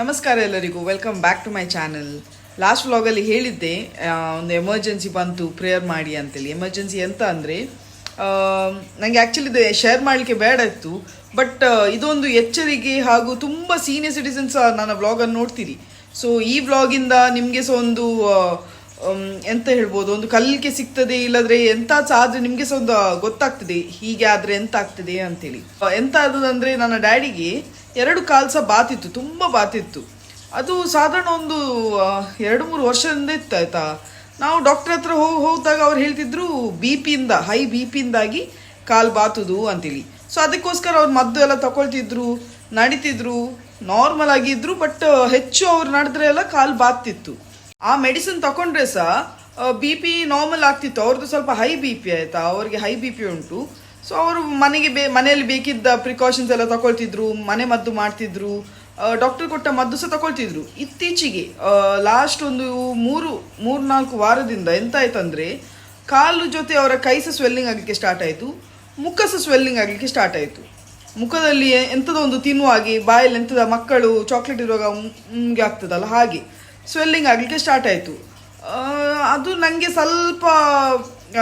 ನಮಸ್ಕಾರ ಎಲ್ಲರಿಗೂ. Welcome back to my channel last ವ್ಲಾಗಲ್ಲಿ ಹೇಳಿದ್ದೆ ಒಂದು ಎಮರ್ಜೆನ್ಸಿ ಬಂತು ಪ್ರೇಯರ್ ಮಾಡಿ ಅಂತೇಳಿ. ಎಮರ್ಜೆನ್ಸಿ ಎಂತ ಅಂದರೆ ನನಗೆ ಆ್ಯಕ್ಚುಲಿ ಇದು ಶೇರ್ ಮಾಡಲಿಕ್ಕೆ ಬೇಡ ಇತ್ತು. ಬಟ್ ಇದೊಂದು ಎಚ್ಚರಿಕೆ ಹಾಗೂ ತುಂಬ ಸೀನಿಯರ್ ಸಿಟಿಸನ್ಸ್ ನನ್ನ ವ್ಲಾಗನ್ನು ನೋಡ್ತೀರಿ. ಸೊ ಈ ವ್ಲಾಗಿಂದ ನಿಮಗೆ ಸಹ ಒಂದು ಎಂತ ಹೇಳ್ಬೋದು, ಒಂದು ಕಲಿಕೆ ಸಿಗ್ತದೆ, ಇಲ್ಲದ್ರೆ ಎಂತ ಸಹ ಆದರೆ ನಿಮಗೆ ಸಹ ಒಂದು ಗೊತ್ತಾಗ್ತದೆ. ಹೀಗೆ ಆದರೆ ಎಂತ ಆಗ್ತದೆ ಅಂತೇಳಿ. ಎಂತ ಆದದಂದ್ರೆ ನನ್ನ ಡ್ಯಾಡಿಗೆ ಎರಡು ಕಾಲು ಬಾತಿತ್ತು, ತುಂಬ ಬಾತಿತ್ತು. ಅದು ಸಾಧಾರಣ ಒಂದು ಎರಡು ಮೂರು ವರ್ಷದಿಂದ ಇತ್ತು ಆಯ್ತಾ. ನಾವು ಡಾಕ್ಟರ್ ಹತ್ರ ಹೋಗಿ ಹೋದಾಗ ಅವ್ರು ಹೇಳ್ತಿದ್ರು ಬಿ ಪಿಯಿಂದ ಹೈ ಬಿ ಪಿಯಿಂದಾಗಿ ಕಾಲು ಬಾತುದು ಅಂತೇಳಿ ಸೊ ಅದಕ್ಕೋಸ್ಕರ ಅವ್ರು ಮದ್ದು ಎಲ್ಲ ತಗೊಳ್ತಿದ್ರು, ನಡೀತಿದ್ರು ನಾರ್ಮಲ್ ಆಗಿದ್ರು ಬಟ್ ಹೆಚ್ಚು ಅವ್ರು ನಡೆದ್ರೆ ಎಲ್ಲ ಕಾಲು ಬಾತಿತ್ತು. ಆ ಮೆಡಿಸಿನ್ ತಗೊಂಡ್ರೆ ಸಹ ಬಿ ಪಿ ನಾರ್ಮಲ್ ಆಗ್ತಿತ್ತು. ಅವ್ರದ್ದು ಸ್ವಲ್ಪ ಹೈ ಬಿ ಪಿ ಆಯ್ತಾ, ಅವ್ರಿಗೆ ಹೈ ಬಿ ಪಿ ಉಂಟು. ಸೊ ಅವರು ಮನೆಗೆ ಬೇ, ಮನೆಯಲ್ಲಿ ಬೇಕಿದ್ದ ಪ್ರಿಕಾಷನ್ಸ್ ಎಲ್ಲ ತಗೊಳ್ತಿದ್ರು ಮನೆ ಮದ್ದು ಮಾಡ್ತಿದ್ರು. ಡಾಕ್ಟರ್ ಕೊಟ್ಟ ಮದ್ದು ಸಹ ತಗೊಳ್ತಿದ್ರು ಇತ್ತೀಚೆಗೆ ಲಾಸ್ಟ್ ಒಂದು ಮೂರು ಮೂರು ನಾಲ್ಕು ವಾರದಿಂದ ಎಂತ ಆಯ್ತಂದ್ರೆ ಕಾಲು ಜೊತೆ ಅವರ ಕೈ ಸಹ ಸ್ವೆಲ್ಲಿಂಗ್ ಆಗಲಿಕ್ಕೆ ಸ್ಟಾರ್ಟ್ ಆಯಿತು. ಮುಖ ಸಹ ಸ್ವೆಲ್ಲಿಂಗ್ ಆಗಲಿಕ್ಕೆ ಸ್ಟಾರ್ಟ್ ಆಯಿತು. ಮುಖದಲ್ಲಿ ಎಂಥದೋ ಒಂದು ತಿನ್ನುವಾಗೆ ಬಾಯಲ್ಲಿ ಎಂಥದ ಮಕ್ಕಳು ಚಾಕ್ಲೇಟ್ ಇರುವಾಗ ಮುಂಗೆ ಆಗ್ತದಲ್ಲ ಹಾಗೆ. ಸ್ವೆಲ್ಲಿಂಗ್ ಆಗಲಿಕ್ಕೆ ಸ್ಟಾರ್ಟ್ ಆಯಿತು. ಅದು ನನಗೆ ಸ್ವಲ್ಪ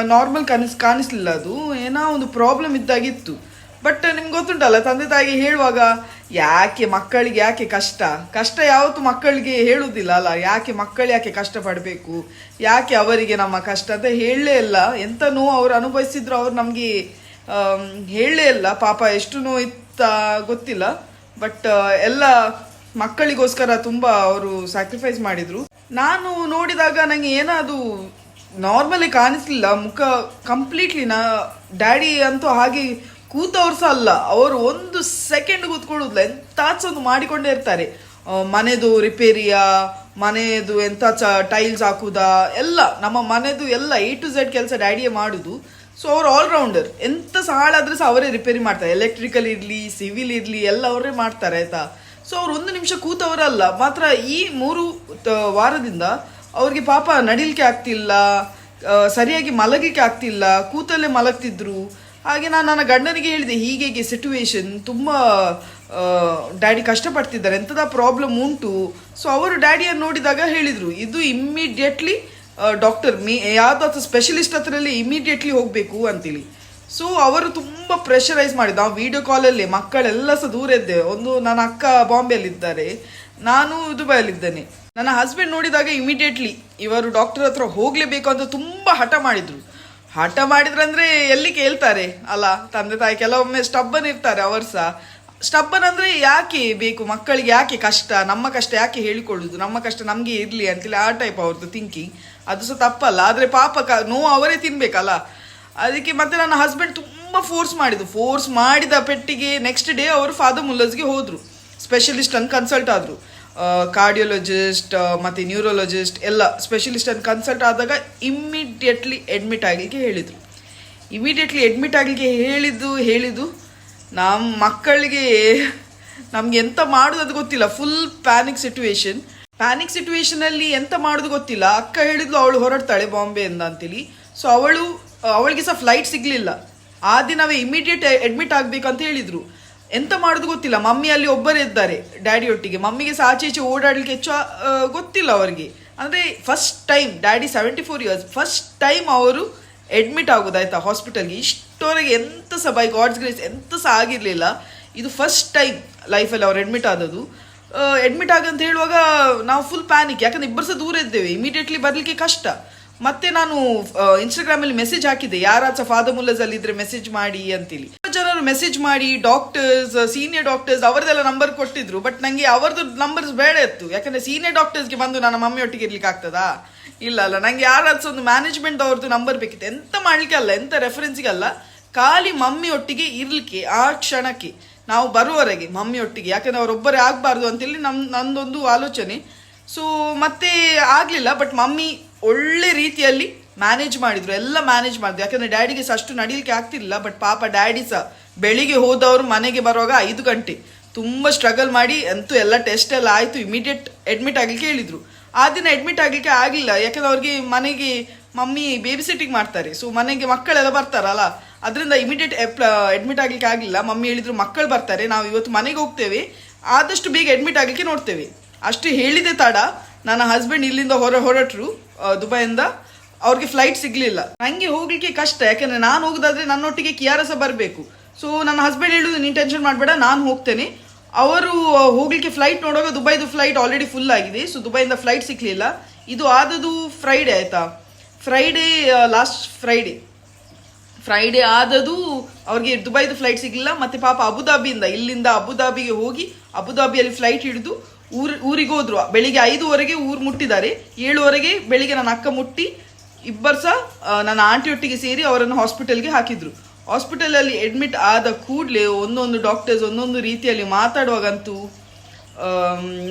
ನಾರ್ಮಲ್ ಕಾಣಿಸ್, ಕಾಣಿಸ್ಲಿಲ್ಲ ಅದು. ಏನೋ ಒಂದು ಪ್ರಾಬ್ಲಮ್ ಇದ್ದಾಗಿತ್ತು. ಬಟ್ ನಿಮ್ಗೆ ಗೊತ್ತುಂಟಲ್ಲ, ತಂದೆ ತಾಯಿಗೆ ಹೇಳುವಾಗ, ಯಾಕೆ ಮಕ್ಕಳಿಗೆ ಯಾಕೆ ಕಷ್ಟ? ಕಷ್ಟ ಯಾವತ್ತು ಮಕ್ಕಳಿಗೆ ಹೇಳುವುದಿಲ್ಲ ಅಲ್ಲ. ಯಾಕೆ ಮಕ್ಕಳು ಯಾಕೆ ಕಷ್ಟ ಪಡಬೇಕು ಯಾಕೆ ಅವರಿಗೆ ನಮ್ಮ ಕಷ್ಟ? ಅಂತ ಹೇಳಲೇ ಇಲ್ಲ. ಎಂತ ನೋವು ಅವ್ರು ಅನುಭವಿಸಿದ್ರು ಅವ್ರು ನಮಗೆ ಹೇಳಲೇ ಇಲ್ಲ. ಪಾಪ ಎಷ್ಟು ನೋವು ಇತ್ತ ಗೊತ್ತಿಲ್ಲ. ಬಟ್ ಎಲ್ಲ ಮಕ್ಕಳಿಗೋಸ್ಕರ ತುಂಬ ಅವರು ಸ್ಯಾಕ್ರಿಫೈಸ್ ಮಾಡಿದ್ರು. ನಾನು ನೋಡಿದಾಗ ನನಗೆ ಏನದು ನಾರ್ಮಲಿ ಕಾಣಿಸ್ಲಿಲ್ಲ, ಮುಖ ಕಂಪ್ಲೀಟ್ಲಿ ನಾ ಡ್ಯಾಡಿ ಅಂತೂ ಹಾಗೆ ಕೂತವ್ರು ಸಹ ಅಲ್ಲ. ಅವರು ಒಂದು ಸೆಕೆಂಡ್ ಕೂತ್ಕೊಳ್ಳೋದಿಲ್ಲ ಎಂತಾಚ ಒಂದು ಮಾಡಿಕೊಂಡೇ ಇರ್ತಾರೆ. ಮನೆದು ರಿಪೇರಿಯ ಮನೆಯದು ಎಂತ ಚ ಟೈಲ್ಸ್ ಹಾಕುವುದಾ ಎಲ್ಲ. ನಮ್ಮ ಮನೆದು ಎಲ್ಲ ಎ ಟು ಝೆಡ್ ಕೆಲಸ ಡ್ಯಾಡಿಯೇ ಮಾಡುದು. ಸೊ ಅವ್ರು ಆಲ್ರೌಂಡರ್ ಎಂತ ಸಹ ಹಾಳಾದ್ರೆ ಸಹ ಅವರೇ ರಿಪೇರಿ ಮಾಡ್ತಾರೆ. ಎಲೆಕ್ಟ್ರಿಕಲ್ ಇರಲಿ ಸಿವಿಲ್ ಇರಲಿ, ಎಲ್ಲ ಅವರೇ ಮಾಡ್ತಾರೆ, ಆಯ್ತಾ? ಸೊ ಅವ್ರು ಒಂದು ನಿಮಿಷ ಕೂತವರಲ್ಲ, ಮಾತ್ರ ಈ ಮೂರು ವಾರದಿಂದ ಅವ್ರಿಗೆ ಪಾಪ ನಡಿಲಿಕ್ಕೆ ಆಗ್ತಿಲ್ಲ ಸರಿಯಾಗಿ ಮಲಗಲಿಕ್ಕೆ ಆಗ್ತಿಲ್ಲ, ಕೂತಲ್ಲೇ ಮಲಗ್ತಿದ್ರು. ಹಾಗೆ ನಾನು ನನ್ನ ಗಂಡನಿಗೆ ಹೇಳಿದೆ, ಹೀಗೆ ಸಿಟುವೇಶನ್ ತುಂಬ ಡ್ಯಾಡಿ ಕಷ್ಟಪಡ್ತಿದ್ದಾರೆ, ಎಂಥದ ಪ್ರಾಬ್ಲಮ್ ಉಂಟು? ಸೊ ಅವರು ಡ್ಯಾಡಿಯನ್ನು ನೋಡಿದಾಗ ಹೇಳಿದರು, ಇದು ಇಮ್ಮಿಡಿಯೇಟ್ಲಿ ಡಾಕ್ಟರ್ ಮೇ, ಯಾವುದಾದ್ರು ಸ್ಪೆಷಲಿಸ್ಟ್ ಹತ್ರಲ್ಲಿ ಇಮಿಡಿಯೇಟ್ಲಿ ಹೋಗಬೇಕು ಅಂತೇಳಿ ಸೊ ಅವರು ತುಂಬ ಪ್ರೆಷರೈಸ್ ಮಾಡಿದ್ದು ನಾವು ವಿಡಿಯೋ ಕಾಲಲ್ಲಿ ಮಕ್ಕಳೆಲ್ಲ ಸಹ ದೂರ ಇದ್ದೆ. ಒಂದು, ನನ್ನ ಅಕ್ಕ ಬಾಂಬೆಯಲ್ಲಿದ್ದಾರೆ. ನಾನು ದುಬೈಯಲ್ಲಿದ್ದೇನೆ ನನ್ನ ಹಸ್ಬೆಂಡ್ ನೋಡಿದಾಗ ಇಮಿಡಿಯೇಟ್ಲಿ ಇವರು ಡಾಕ್ಟರ್ ಹತ್ರ ಹೋಗಲೇಬೇಕು ಅಂತ ತುಂಬ ಹಠ ಮಾಡಿದ್ರು. ಹಠ ಮಾಡಿದ್ರಂದ್ರೆ ಎಲ್ಲಿ ಕೇಳ್ತಾರೆ? ಅಲ್ಲ, ತಂದೆ ತಾಯಿ ಕೆಲವೊಮ್ಮೆ ಸ್ಟಬ್ಬನ್ ಇರ್ತಾರೆ ಅವರು ಸಹ ಸ್ಟಬ್ಬನ್ ಅಂದ್ರೆ ಯಾಕೆ ಬೇಕು? ಮಕ್ಕಳಿಗೆ ಯಾಕೆ ಕಷ್ಟ? ನಮ್ಮ ಕಷ್ಟ ಯಾಕೆ ಹೇಳಿಕೊಳ್ಳುದು? ನಮ್ಮ ಕಷ್ಟ ನಮಗೆ ಇರ್ಲಿ ಅಂತೇಳಿ ಆ ಟೈಪ್ ಅವ್ರದ್ದು ಥಿಂಕಿಂಗ್ ಅದು ಸಹ ತಪ್ಪಲ್ಲ. ಆದ್ರೆ ಪಾಪ ಕ, ನೋವು ಅವರೇ ತಿನ್ಬೇಕಲ್ಲ. ಅದಕ್ಕೆ ಮತ್ತೆ ನನ್ನ ಹಸ್ಬೆಂಡ್ ತುಂಬಾ ಫೋರ್ಸ್ ಮಾಡಿದ್ರು. ಫೋರ್ಸ್ ಮಾಡಿದ ಪೆಟ್ಟಿಗೆ ನೆಕ್ಸ್ಟ್ ಡೇ ಅವರು ಫಾದರ್ ಮುಲ್ಲಸ್ಗೆ ಹೋದ್ರು. ಸ್ಪೆಷಲಿಸ್ಟ್ ಅನ್ ಕನ್ಸಲ್ಟ್ ಆದರು. ಕಾರ್ಡಿಯೋಲಜಿಸ್ಟ್ ಮತ್ತು ನ್ಯೂರೋಲಜಿಸ್ಟ್ ಎಲ್ಲ ಸ್ಪೆಷಲಿಸ್ಟ್ ಅಂತ ಕನ್ಸಲ್ಟ್ ಆದಾಗ ಇಮ್ಮಿಡಿಯೇಟ್ಲಿ ಅಡ್ಮಿಟ್ ಆಗಲಿಕ್ಕೆ ಹೇಳಿದರು. ಇಮಿಡಿಯೇಟ್ಲಿ ಅಡ್ಮಿಟ್ ಆಗಲಿಕ್ಕೆ ಹೇಳಿದ್ದು ಹೇಳಿದ್ದು ನಮ್ಮ ಮಕ್ಕಳಿಗೆ ನಮ್ಗೆ ಎಂತ ಮಾಡೋದು ಅದು ಗೊತ್ತಿಲ್ಲ. ಫುಲ್ ಪ್ಯಾನಿಕ್ ಸಿಚುವೇಶನ್ ಪ್ಯಾನಿಕ್ ಸಿಚುವೇಶನಲ್ಲಿ ಎಂತ ಮಾಡೋದು ಗೊತ್ತಿಲ್ಲ. ಅಕ್ಕ ಹೇಳಿದ್ಲು ಅವಳು ಹೊರಡ್ತಾಳೆ ಬಾಂಬೆಯಿಂದ ಅಂತೇಳಿ. ಸೊ ಅವಳು, ಅವಳಿಗೆ ಸಹ ಫ್ಲೈಟ್ ಸಿಗಲಿಲ್ಲ. ಆ ದಿನವೇ ಇಮಿಡಿಯೇಟ್ ಅಡ್ಮಿಟ್ ಅಂತ ಹೇಳಿದ್ರು. ಎಂತ ಮಾಡೋದು ಗೊತ್ತಿಲ್ಲ. ಮಮ್ಮಿ ಅಲ್ಲಿ ಒಬ್ಬರೇ ಇದ್ದಾರೆ ಡ್ಯಾಡಿ ಒಟ್ಟಿಗೆ. ಮಮ್ಮಿಗೆ ಸಹ ಆಚೆ ಈಚೆ ಓಡಾಡಲಿಕ್ಕೆ ಹೆಚ್ಚು ಗೊತ್ತಿಲ್ಲ ಅವರಿಗೆ. ಅಂದರೆ first time daddy seventy four years first time ಅವರು ಅಡ್ಮಿಟ್ ಆಗೋದಾಯ್ತಾ ಹಾಸ್ಪಿಟಲ್ಗೆ ಇಷ್ಟವರೆಗೆ ಎಂತ ಸಹ ಬೈ ಗಾಡ್ಸ್ ಗ್ರೇಸ್ ಎಂತ ಸಹ ಆಗಿರಲಿಲ್ಲ. ಇದು ಫಸ್ಟ್ ಟೈಮ್ ಲೈಫಲ್ಲಿ ಅವ್ರು ಅಡ್ಮಿಟ್ ಆದದ್ದು. ಅಡ್ಮಿಟ್ ಆಗಂತ ಹೇಳುವಾಗ ನಾವು ಫುಲ್ ಪ್ಯಾನಿಕ್ ಯಾಕಂದ್ರೆ ಇಬ್ಬರು ಸಹ ದೂರ ಇದ್ದೇವೆ. ಇಮಿಡಿಯೇಟ್ಲಿ ಬರಲಿಕ್ಕೆ ಕಷ್ಟ. ಮತ್ತೆ ನಾನು ಇನ್ಸ್ಟಾಗ್ರಾಮಲ್ಲಿ ಮೆಸೇಜ್ ಹಾಕಿದ್ದೆ. ಯಾರಾದ್ರೂ ಫಾದರ್ ಮುಲ್ಲಸ್ ಅಲ್ಲಿ ಇದ್ರೆ ಮೆಸೇಜ್ ಮಾಡಿ ಅಂತೇಳಿ ಜನರು ಮೆಸೇಜ್ ಮಾಡಿ ಡಾಕ್ಟರ್ಸ್ ಸೀನಿಯರ್ ಡಾಕ್ಟರ್ಸ್ ಅವರದೆಲ್ಲ ನಂಬರ್ ಕೊಟ್ಟಿದ್ರು. ಬಟ್ ನಂಗೆ ಅವರದ್ದು ನಂಬರ್ಸ್ ಬೇಡ ಇತ್ತು. ಯಾಕಂದ್ರೆ ಸೀನಿಯರ್ ಡಾಕ್ಟರ್ಸ್ಗೆ ಬಂದು ನನ್ನ ಮಮ್ಮಿ ಒಟ್ಟಿಗೆ ಇರ್ಲಿಕ್ಕೆ ಆಗ್ತದಾ? ಇಲ್ಲ ಅಲ್ಲ. ನಂಗೆ ಯಾರಾದ್ರೂ ಒಂದು ಮ್ಯಾನೇಜ್ಮೆಂಟ್ ಅವ್ರದ್ದು ನಂಬರ್ ಬೇಕಿತ್ತು. ಎಂತ ಮಾಡ್ಲಿಕ್ಕೆ ಅಲ್ಲ. ಎಂತ ರೆಫರೆನ್ಸ್ಗೆ ಅಲ್ಲ. ಖಾಲಿ ಮಮ್ಮಿ ಒಟ್ಟಿಗೆ ಇರ್ಲಿಕ್ಕೆ, ಆ ಕ್ಷಣಕ್ಕೆ. ನಾವು ಬರುವವರೆಗೆ ಮಮ್ಮಿ ಒಟ್ಟಿಗೆ. ಯಾಕಂದ್ರೆ ಅವರೊಬ್ಬರೇ ಆಗಬಾರ್ದು ಅಂತೇಳಿ ನಮ್, ನಂದೊಂದು ಆಲೋಚನೆ. ಸೊ ಮತ್ತೆ ಆಗಲಿಲ್ಲ. ಬಟ್ ಮಮ್ಮಿ ಒಳ್ಳೆ ರೀತಿಯಲ್ಲಿ ಮ್ಯಾನೇಜ್ ಮಾಡಿದ್ರು, ಎಲ್ಲ ಮ್ಯಾನೇಜ್ ಮಾಡಿದ್ರು. ಯಾಕಂದ್ರೆ ಡ್ಯಾಡಿಗೆ ಸಹ ಅಷ್ಟು ನಡೀಲಿಕ್ಕೆ ಆಗ್ತಿಲ್ಲ ಬಟ್ ಪಾಪ ಡ್ಯಾಡಿ ಸಹ ಬೆಳಿಗ್ಗೆ ಹೋದವರು ಮನೆಗೆ ಬರುವಾಗ ಐದು ಗಂಟೆ. ತುಂಬ ಸ್ಟ್ರಗಲ್ ಮಾಡಿ, ಅಂತೂ ಎಲ್ಲ ಟೆಸ್ಟ್ ಎಲ್ಲ ಆಯಿತು ಇಮಿಡಿಯೇಟ್ ಅಡ್ಮಿಟ್ ಆಗಲಿಕ್ಕೆ ಹೇಳಿದರು. ಆ ದಿನ ಅಡ್ಮಿಟ್ ಆಗಲಿಕ್ಕೆ ಆಗಿಲ್ಲ ಯಾಕಂದ್ರೆ ಅವ್ರಿಗೆ ಮನೆಗೆ ಮಮ್ಮಿ ಬೇಬಿ ಸಿಟ್ಟಿಂಗ್ ಮಾಡ್ತಾರೆ. ಸೊ ಮನೆಗೆ ಮಕ್ಕಳೆಲ್ಲ ಬರ್ತಾರಲ್ಲ, ಅದರಿಂದ ಇಮಿಡಿಯೇಟ್ ಅಡ್ಮಿಟ್ ಆಗಲಿಕ್ಕೆ ಆಗಿಲ್ಲ ಮಮ್ಮಿ ಹೇಳಿದ್ರು, ಮಕ್ಕಳು ಬರ್ತಾರೆ, ನಾವು ಇವತ್ತು ಮನೆಗೆ ಹೋಗ್ತೇವೆ. ಆದಷ್ಟು ಬೇಗ ಅಡ್ಮಿಟ್ ಆಗಲಿಕ್ಕೆ ನೋಡ್ತೇವೆ. ಅಷ್ಟು ಹೇಳಿದೆ ತಡ ನನ್ನ ಹಸ್ಬೆಂಡ್ ಇಲ್ಲಿಂದ ಹೊರ ಹೊರಟರು ದುಬೈಯಿಂದ. ಅವ್ರಿಗೆ ಫ್ಲೈಟ್ ಸಿಗ್ಲಿಲ್ಲ. ನಂಗೆ ಹೋಗ್ಲಿಕ್ಕೆ ಕಷ್ಟ. ಯಾಕಂದ್ರೆ ನಾನು ಹೋಗುದಾದ್ರೆ ನನ್ನೊಟ್ಟಿಗೆ ಕಿಯಾರ ಸಹ ಬರಬೇಕು. ಸೊ ನನ್ನ ಹಸ್ಬೆಂಡ್ ಹೇಳುದು ನೀನು ಟೆನ್ಷನ್ ಮಾಡಬೇಡ, ನಾನು ಹೋಗ್ತೇನೆ. ಅವರು ಹೋಗ್ಲಿಕ್ಕೆ ಫ್ಲೈಟ್ ನೋಡುವಾಗ ದುಬೈದು ಫ್ಲೈಟ್ ಆಲ್ರೆಡಿ ಫುಲ್ ಆಗಿದೆ. ಸೊ ದುಬೈಯಿಂದ ಫ್ಲೈಟ್ ಸಿಗ್ಲಿಲ್ಲ. ಇದು ಆದದು ಫ್ರೈಡೇ ಆಯ್ತಾ? ಫ್ರೈಡೇ ಲಾಸ್ಟ್ ಫ್ರೈಡೇ ಫ್ರೈಡೇ ಆದದು ಅವ್ರಿಗೆ ದುಬೈದು ಫ್ಲೈಟ್ ಸಿಗಲಿಲ್ಲ. ಮತ್ತೆ ಪಾಪ ಅಬುದಾಬಿಯಿಂದ, ಇಲ್ಲಿಂದ ಅಬುದಾಬಿಗೆ ಹೋಗಿ ಅಬುದಾಬಿಯಲ್ಲಿ ಫ್ಲೈಟ್ ಹಿಡಿದು ಊರ್, ಊರಿಗೆ ಹೋದ್ರು. ಬೆಳಿಗ್ಗೆ ಐದುವರೆಗೆ ಊರು ಮುಟ್ಟಿದ್ದಾರೆ. ಏಳುವರೆಗೆ ಬೆಳಿಗ್ಗೆ ನನ್ನ ಅಕ್ಕ ಮುಟ್ಟಿ, ಇಬ್ಬರು ಸಹ ನನ್ನ ಆಂಟಿಯೊಟ್ಟಿಗೆ ಸೇರಿ ಅವರನ್ನು ಹಾಸ್ಪಿಟಲ್ಗೆ ಹಾಕಿದ್ರು. ಹಾಸ್ಪಿಟಲಲ್ಲಿ ಅಡ್ಮಿಟ್ ಆದ ಕೂಡಲೇ ಒಂದೊಂದು ಡಾಕ್ಟರ್ಸ್ ಒಂದೊಂದು ರೀತಿಯಲ್ಲಿ ಮಾತಾಡುವಾಗಂತೂ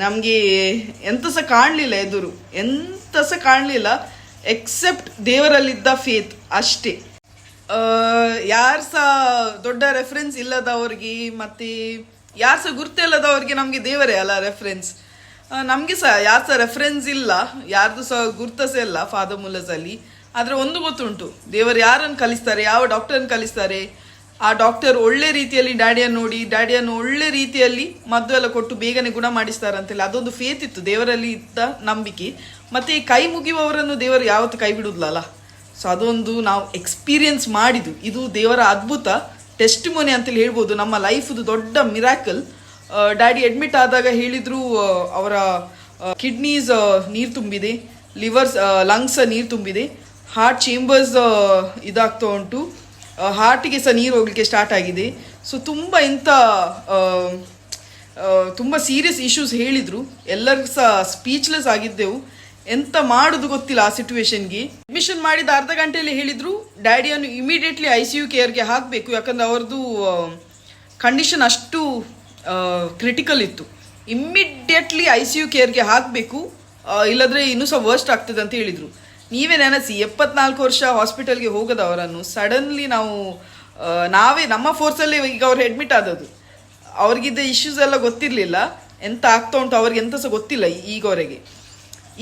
ನಮಗೆ ಎಂತ ಸಹ ಕಾಣಲಿಲ್ಲ ಎದುರು. ಎಂತ ಸಹ ಕಾಣಲಿಲ್ಲ ಎಕ್ಸೆಪ್ಟ್ ದೇವರಲ್ಲಿದ್ದ ಫೇತ್ ಅಷ್ಟೇ. ಯಾರು ಸಹ ದೊಡ್ಡ ರೆಫರೆನ್ಸ್ ಇಲ್ಲದವ್ರಿಗೆ ಮತ್ತೆ ಯಾರು ಸಹ ಗುರ್ತಿಲ್ಲದವ್ರಿಗೆ ನಮಗೆ ದೇವರೇ ಅಲ್ಲ ರೆಫರೆನ್ಸ್ ನಮಗೆ ಸಹ ಯಾರು ಸಹ ರೆಫರೆನ್ಸ್ ಇಲ್ಲ, ಯಾರ್ದು ಸಹ ಗುರ್ತಸೇ ಇಲ್ಲ ಫಾದರ್ ಮುಲ್ಲಸಲ್ಲಿ. ಆದರೆ ಒಂದು ಗೊತ್ತುಂಟು, ದೇವರು ಯಾರನ್ನು ಕಲಿಸ್ತಾರೆ, ಯಾವ ಡಾಕ್ಟರ್ನ ಕಲಿಸ್ತಾರೆ? ಆ ಡಾಕ್ಟರ್ ಒಳ್ಳೆ ರೀತಿಯಲ್ಲಿ ಡ್ಯಾಡಿಯನ್ನು ನೋಡಿ, ಡ್ಯಾಡಿಯನ್ನು ಒಳ್ಳೆ ರೀತಿಯಲ್ಲಿ ಮದ್ದು ಎಲ್ಲ ಕೊಟ್ಟು ಬೇಗನೆ ಗುಣ ಮಾಡಿಸ್ತಾರೆ ಅಂತೇಳಿ, ಅದೊಂದು ಫೇತ್ ಇತ್ತು ದೇವರಲ್ಲಿ ಇದ್ದ ನಂಬಿಕೆ. ಮತ್ತೆ ಕೈ ಮುಗಿಯುವವರನ್ನು ದೇವರು ಯಾವತ್ತು ಕೈ ಬಿಡುದಿಲ್ಲ ಸೊ ಅದೊಂದು ನಾವು ಎಕ್ಸ್ಪೀರಿಯನ್ಸ್ ಮಾಡಿದ್ದು, ಇದು ದೇವರ ಅದ್ಭುತ ಟೆಸ್ಟ್ ಮೊನೆ ಅಂತೇಳಿ ಹೇಳ್ಬೋದು. ನಮ್ಮ ಲೈಫ್ದು ದೊಡ್ಡ ಮಿರಾಕಲ್. ಡ್ಯಾಡಿ ಅಡ್ಮಿಟ್ ಆದಾಗ ಹೇಳಿದ್ರು ಅವರ ಕಿಡ್ನೀಸ್ ನೀರು ತುಂಬಿದೆ. ಲಿವರ್ಸ್ ಲಂಗ್ಸ್ ನೀರು ತುಂಬಿದೆ. ಹಾರ್ಟ್ ಚೇಂಬರ್ಸ್ ಇದಾಗ್ತಾ ಉಂಟು. ಹಾರ್ಟಿಗೆ ಸಹ ನೀರು ಹೋಗ್ಲಿಕ್ಕೆ ಸ್ಟಾರ್ಟ್ ಆಗಿದೆ. ಸೊ ತುಂಬ ಇಂಥ ತುಂಬ ಸೀರಿಯಸ್ ಇಶ್ಯೂಸ್ ಹೇಳಿದ್ರು. ಎಲ್ಲರಿಗೂ ಸಹ ಸ್ಪೀಚ್ಲೆಸ್ ಆಗಿದ್ದೆವು. ಎಂತ ಮಾಡುದು ಗೊತ್ತಿಲ್ಲ ಆ ಸಿಚುವೇಶನ್ಗೆ ಅಡ್ಮಿಷನ್ ಮಾಡಿದ ಅರ್ಧ ಗಂಟೆಯಲ್ಲಿ ಹೇಳಿದ್ರು ಡ್ಯಾಡಿಯನ್ನು ಇಮಿಡಿಯೇಟ್ಲಿ ಐ ಸಿ ಯು ಕೇರ್ಗೆ ಹಾಕಬೇಕು. ಯಾಕಂದ್ರೆ ಅವ್ರದ್ದು ಕಂಡೀಷನ್ ಅಷ್ಟು ಕ್ರಿಟಿಕಲ್ ಇತ್ತು. ಇಮ್ಮಿಡಿಯೇಟ್ಲಿ ಐ ಸಿ ಯು ಕೇರ್ಗೆ ಹಾಕಬೇಕು ಇಲ್ಲದ್ರೆ ಇನ್ನೂ ಸಹ ವರ್ಸ್ಟ್ ಆಗ್ತದೆ ಅಂತ ಹೇಳಿದರು. ನೀವೇ ನೆನೆಸಿ, ಎಪ್ಪತ್ನಾಲ್ಕು ವರ್ಷ ಹಾಸ್ಪಿಟಲ್ಗೆ ಹೋಗದವರನ್ನು ಸಡನ್ಲಿ ನಾವು ನಾವೇ, ನಮ್ಮ ಫೋರ್ಸಲ್ಲಿ ಈಗ ಅವ್ರು ಅಡ್ಮಿಟ್ ಆದದ್ದು. ಅವ್ರಿಗಿದ್ದ ಇಶ್ಯೂಸ್ ಎಲ್ಲ ಗೊತ್ತಿರಲಿಲ್ಲ. ಎಂತ ಆಗ್ತಾ ಉಂಟು ಅವ್ರಿಗೆ ಎಂತ ಸಹ ಗೊತ್ತಿಲ್ಲ ಈಗವರೆಗೆ.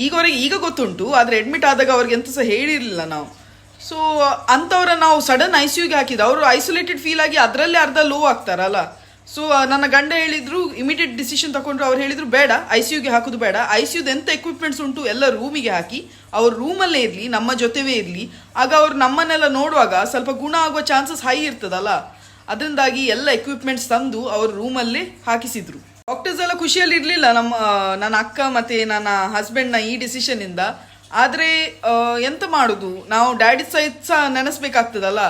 ಈಗವರೆಗೆ ಈಗ ಗೊತ್ತುಂಟು, ಆದರೆ ಅಡ್ಮಿಟ್ ಆದಾಗ ಅವ್ರಿಗೆ ಎಂತ ಸಹ ಹೇಳಿರಲಿಲ್ಲ ನಾವು. ಸೊ ಅಂಥವ್ರನ್ನ ನಾವು ಸಡನ್ ಐ ಸಿ ಹಾಕಿದ್ದು. ಅವರು ಐಸೋಲೇಟೆಡ್ ಫೀಲ್ ಆಗಿ ಅದರಲ್ಲೇ ಅರ್ಧ ಲೋ ಆಗ್ತಾರಲ್ಲ. ಸೊ ನನ್ನ ಗಂಡ ಹೇಳಿದ್ರು ಇಮಿಡಿಯೇಟ್ ಡಿಸಿಷನ್ ತಗೊಂಡ್ರು ಅವ್ರು ಹೇಳಿದ್ರು, ಬೇಡ ಐ ಸಿ ಯುಗೆ ಹಾಕೋದು ಬೇಡ. ಐ ಸಿ ಯುದು ಎಂತ ಎಕ್ವಿಪ್ಮೆಂಟ್ಸ್ ಉಂಟು ಎಲ್ಲ ರೂಮಿಗೆ ಹಾಕಿ. ಅವ್ರ ರೂಮಲ್ಲೇ ಇರಲಿ, ನಮ್ಮ ಜೊತೆವೇ ಇರಲಿ. ಆಗ ಅವ್ರು ನಮ್ಮನ್ನೆಲ್ಲ ನೋಡುವಾಗ ಸ್ವಲ್ಪ ಗುಣ ಆಗುವ ಚಾನ್ಸಸ್ ಹೈ ಇರ್ತದಲ್ಲ. ಅದರಿಂದಾಗಿ ಎಲ್ಲ ಎಕ್ವಿಪ್ಮೆಂಟ್ಸ್ ತಂದು ಅವ್ರ ರೂಮಲ್ಲೇ ಹಾಕಿಸಿದ್ರು. ಡಾಕ್ಟರ್ಸ್ ಎಲ್ಲ ಖುಷಿಯಲ್ಲಿ ಇರಲಿಲ್ಲ ನಮ್ಮ ನನ್ನ ಅಕ್ಕ ಮತ್ತೆ ನನ್ನ ಹಸ್ಬೆಂಡ್ನ ಈ ಡಿಸಿಷನಿಂದ ಆದರೆ ಎಂತ ಮಾಡೋದು? ನಾವು ಡ್ಯಾಡಿ ಸಹಿತ ಸಹ ನೆನೆಸ್ಬೇಕಾಗ್ತದಲ್ಲ?